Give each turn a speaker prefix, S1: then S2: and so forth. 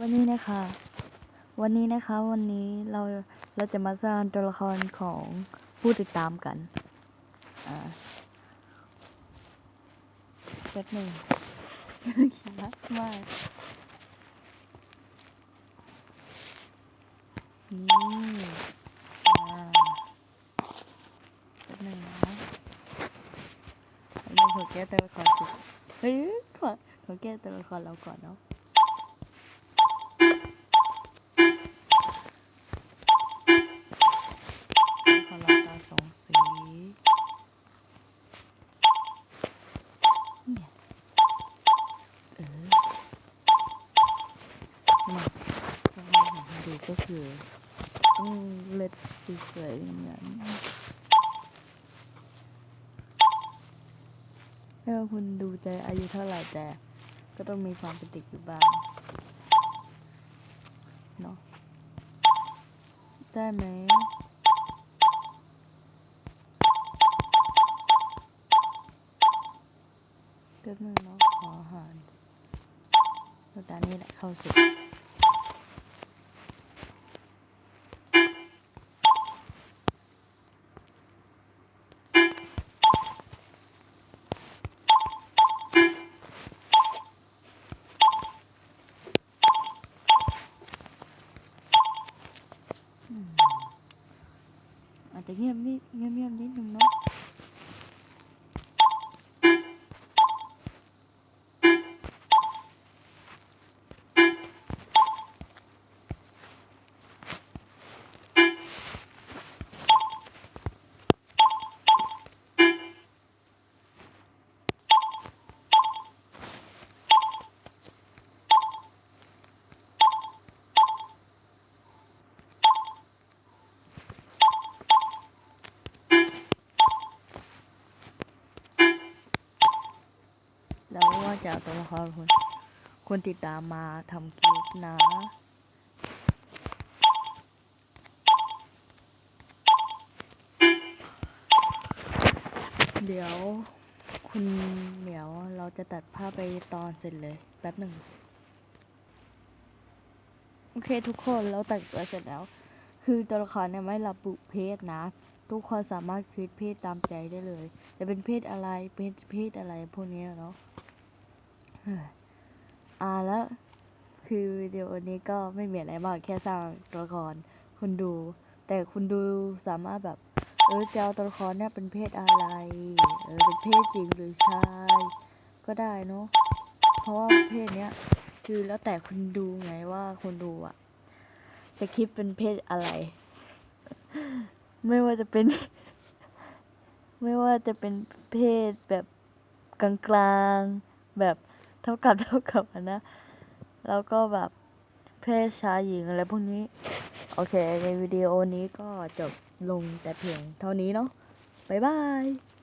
S1: วันนี้นะคะ วันนี้นะคะ วันนี้เรา เราจะมาสร้างตัวละครของผู้ติดตามกันแป๊บหนึ่งคิดมากมากนี่แป๊บหนึ่งนะแป๊บหนึงขอแก้ตัวละครสิเฮ้ยขอขอแก้ตัวละครเราก่อนเนาะ มาก็ให้ดูก็คือต้องเล็ดสวยๆอย่างนั้นไม่ว่าคุณดูใจอายุเท่าไหร่แต่ ก็ต้องมีความเป็นเด็กอยู่บ้างเนาะได้ไหมแป๊บนึงเนาะขออาหาร แล้วตอนนี้แหละ แล้วว่าจะเอาตัวละครคนคนติดตามมาทำคลิปนะเดี๋ยวคุณเหมียวเราจะตัดภาพไปตอนเสร็จเลยแป๊บหนึ่งโอเคทุกคนเราต่งตัวเสร็จแล้ว คือตัวละครเนี่ยไม่ระบุเพศนะ ทุกคนสามารถคิดเพศตามใจได้เลย จะเป็นเพศอะไรเพศเพศอะไรพวกนี้เนาะ อ่าแล้วคือวิดีโอนี้ก็ไม่มีอะไรมากแค่สร้างตัวละครคุณดู แต่คุณดูสามารถแบบ เออจะเอาตัวละครเนี่ยเป็นเพศอะไรเออเป็นเพศหญิงหรือชาย ก็ได้เนาะเพราะว่าเพศเนี้ยคือแล้วแต่คุณดูไงว่าคุณดูอะจะคิดเป็นเพศอะไร ไม่ว่าจะเป็น ไม่ว่าจะเป็นเพศแบบกลางๆแบบ ท่ากับเท่ากับนะ แล้วก็แบบเพศชายหญิงอะไรพวกนี้ โอเค ในวิดีโอนี้ก็จบลงแต่เพียงเท่านี้เนาะบ๊ายบาย